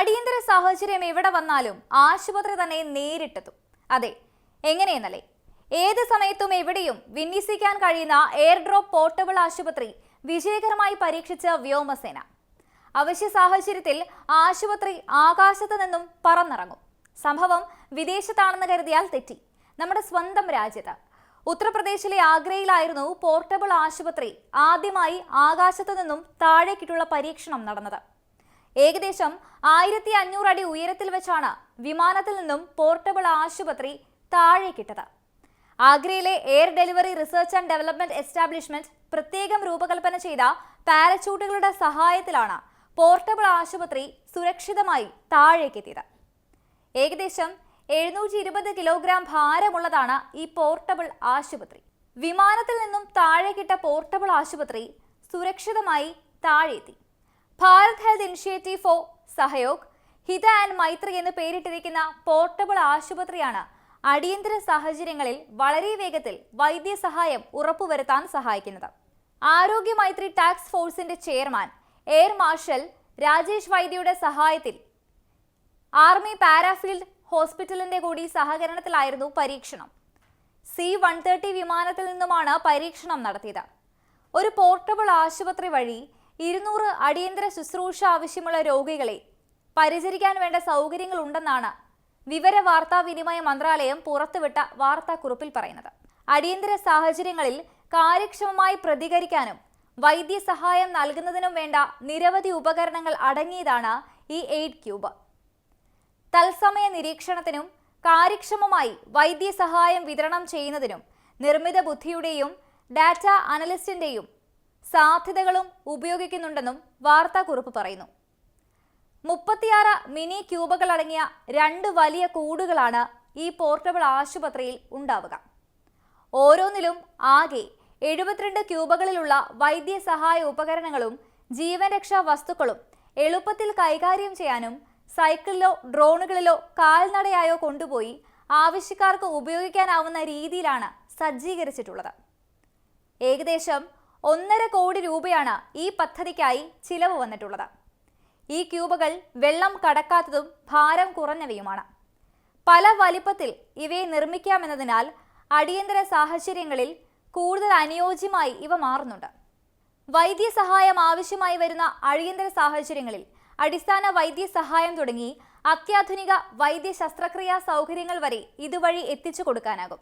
അടിയന്തര സാഹചര്യം എവിടെ വന്നാലും ആശുപത്രി തന്നെ നേരിട്ടെത്തും. അതെ എങ്ങനെയെന്നല്ലേ? ഏത് സമയത്തും എവിടെയും വിന്യസിക്കാൻ കഴിയുന്ന എയർ ഡ്രോപ്പ് പോർട്ടബിൾ ആശുപത്രി വിജയകരമായി പരീക്ഷിച്ച വ്യോമസേന. അവശ്യ സാഹചര്യത്തിൽ ആശുപത്രി ആകാശത്ത് നിന്നും പറന്നിറങ്ങും. സംഭവം വിദേശത്താണെന്ന് കരുതിയാൽ തെറ്റി. നമ്മുടെ സ്വന്തം രാജ്യത്ത്. ഉത്തർപ്രദേശിലെ ആഗ്രയിലായിരുന്നു പോർട്ടബിൾ ആശുപത്രി ആദ്യമായി ആകാശത്തു നിന്നും താഴേക്കിട്ടുള്ള പരീക്ഷണം നടന്നത്. ഏകദേശം ആയിരത്തി അഞ്ഞൂറ് അടി ഉയരത്തിൽ വെച്ചാണ് വിമാനത്തിൽ നിന്നും പോർട്ടബിൾ ആശുപത്രി താഴേക്കിട്ടത്. ആഗ്രയിലെ air delivery research and development establishment പ്രത്യേകം രൂപകൽപ്പന ചെയ്ത പാരച്യൂട്ടുകളുടെ സഹായത്തിലാണ് പോർട്ടബിൾ ആശുപത്രി സുരക്ഷിതമായി താഴേക്കെത്തിയത്. ഏകദേശം എഴുന്നൂറ്റി ഇരുപത് കിലോഗ്രാം ഭാരമുള്ളതാണ് ഈ പോർട്ടബിൾ ആശുപത്രി. വിമാനത്തിൽ നിന്നും താഴേക്കിട്ട പോർട്ടബിൾ ആശുപത്രി സുരക്ഷിതമായി താഴെത്തി Bharat health initiative for Sahayog Hita and Maitri എന്ന് പേരിട്ടിരിക്കുന്ന പോർട്ടബിൾ ആശുപത്രിയാണ് അടിയന്തര സാഹചര്യങ്ങളിൽ വളരെ വേഗത്തിൽ വൈദ്യസഹായം ഉറപ്പുവരുത്താൻ സഹായിക്കുന്നത്. ആരോഗ്യ മൈത്രി ടാക്സ് ഫോഴ്സിന്റെ ചെയർമാൻ എയർ മാർഷൽ രാജേഷ് വൈദ്യയുടെ സഹായത്തിൽ ആർമി പാരാഫീൽഡ് ഹോസ്പിറ്റലിന്റെ കൂടി സഹകരണത്തിലായിരുന്നു പരീക്ഷണം. സി വൺ തേർട്ടി വിമാനത്തിൽ നിന്നുമാണ് പരീക്ഷണം നടത്തിയത്. ഒരു പോർട്ടബിൾ ആശുപത്രി വഴി ഇരുന്നൂറ് അടിയന്തര ശുശ്രൂഷ ആവശ്യമുള്ള രോഗികളെ പരിചരിക്കാൻ വേണ്ട സൗകര്യങ്ങൾ ഉണ്ടെന്നാണ് വിവര വാർത്താവിനിമയ മന്ത്രാലയം പുറത്തുവിട്ട വാർത്താക്കുറിപ്പിൽ പറയുന്നത്. അടിയന്തര സാഹചര്യങ്ങളിൽ കാര്യക്ഷമമായി പ്രതികരിക്കാനും വൈദ്യസഹായം നൽകുന്നതിനും വേണ്ട നിരവധി ഉപകരണങ്ങൾ അടങ്ങിയതാണ് ഈ എയ്ഡ് ക്യൂബ്. തത്സമയ നിരീക്ഷണത്തിനും കാര്യക്ഷമമായി വൈദ്യസഹായം വിതരണം ചെയ്യുന്നതിനും നിർമ്മിത ബുദ്ധിയുടെയും ഡാറ്റ അനലിസ്റ്റിന്റെയും സാധ്യതകളും ഉപയോഗിക്കുന്നുണ്ടെന്നും വാർത്താക്കുറിപ്പ് പറയുന്നു. മുപ്പത്തിയാറ് മിനി ക്യൂബുകൾ അടങ്ങിയ രണ്ട് വലിയ കൂടുകളാണ് ഈ പോർട്ടബിൾ ആശുപത്രിയിൽ ഉണ്ടാവുക. ഓരോന്നിലും ആകെ എഴുപത്തിരണ്ട് ക്യൂബുകളിലുള്ള വൈദ്യസഹായ ഉപകരണങ്ങളും ജീവൻ രക്ഷാ വസ്തുക്കളും എളുപ്പത്തിൽ കൈകാര്യം ചെയ്യാനും സൈക്കിളിലോ ഡ്രോണുകളിലോ കാൽനടയായോ കൊണ്ടുപോയി ആവശ്യക്കാർക്ക് ഉപയോഗിക്കാനാവുന്ന രീതിയിലാണ് സജ്ജീകരിച്ചിട്ടുള്ളത്. ഏകദേശം ഒന്നര കോടി രൂപയാണ് ഈ പദ്ധതിക്കായി ചിലവ് വന്നിട്ടുള്ളത്. ഈ ക്യൂബുകൾ വെള്ളം കടക്കാത്തതും ഭാരം കുറഞ്ഞവയുമാണ്. പല വലിപ്പത്തിൽ ഇവയെ നിർമ്മിക്കാമെന്നതിനാൽ അടിയന്തര സാഹചര്യങ്ങളിൽ കൂടുതൽ അനുയോജ്യമായി ഇവ മാറുന്നുണ്ട്. വൈദ്യസഹായം ആവശ്യമായി വരുന്ന അടിയന്തര സാഹചര്യങ്ങളിൽ അടിസ്ഥാന വൈദ്യസഹായം തുടങ്ങി അത്യാധുനിക വൈദ്യ ശസ്ത്രക്രിയാ സൗകര്യങ്ങൾ വരെ ഇതുവഴി എത്തിച്ചു കൊടുക്കാനാകും.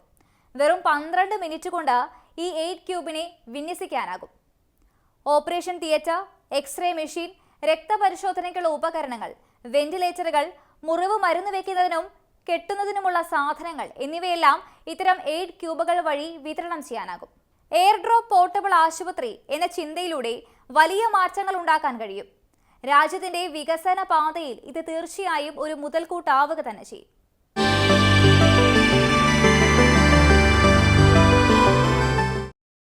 വെറും പന്ത്രണ്ട് മിനിറ്റ് കൊണ്ട് ഈ എയ്റ്റ് ക്യൂബിനെ വിന്യസിക്കാനാകും. Operation theatre x ray machine രക്തപരിശോധനയ്ക്കുള്ള ഉപകരണങ്ങൾ വെന്റിലേറ്ററുകൾ മുറിവ് മരുന്ന് വയ്ക്കുന്നതിനും കെട്ടുന്നതിനുമുള്ള സാധനങ്ങൾ എന്നിവയെല്ലാം ഇത്തരം എയ്ഡ് ക്യൂബുകൾ വഴി വിതരണം ചെയ്യാനാകും. എയർ ഡ്രോപ്പ് പോർട്ടബിൾ ആശുപത്രി എന്ന ചിന്തയിലൂടെ വലിയ മാറ്റങ്ങൾ ഉണ്ടാക്കാൻ കഴിയും. രാജ്യത്തിന്റെ വികസന പാതയിൽ ഇത് തീർച്ചയായും ഒരു മുതൽക്കൂട്ടാവുക തന്നെ ചെയ്യും.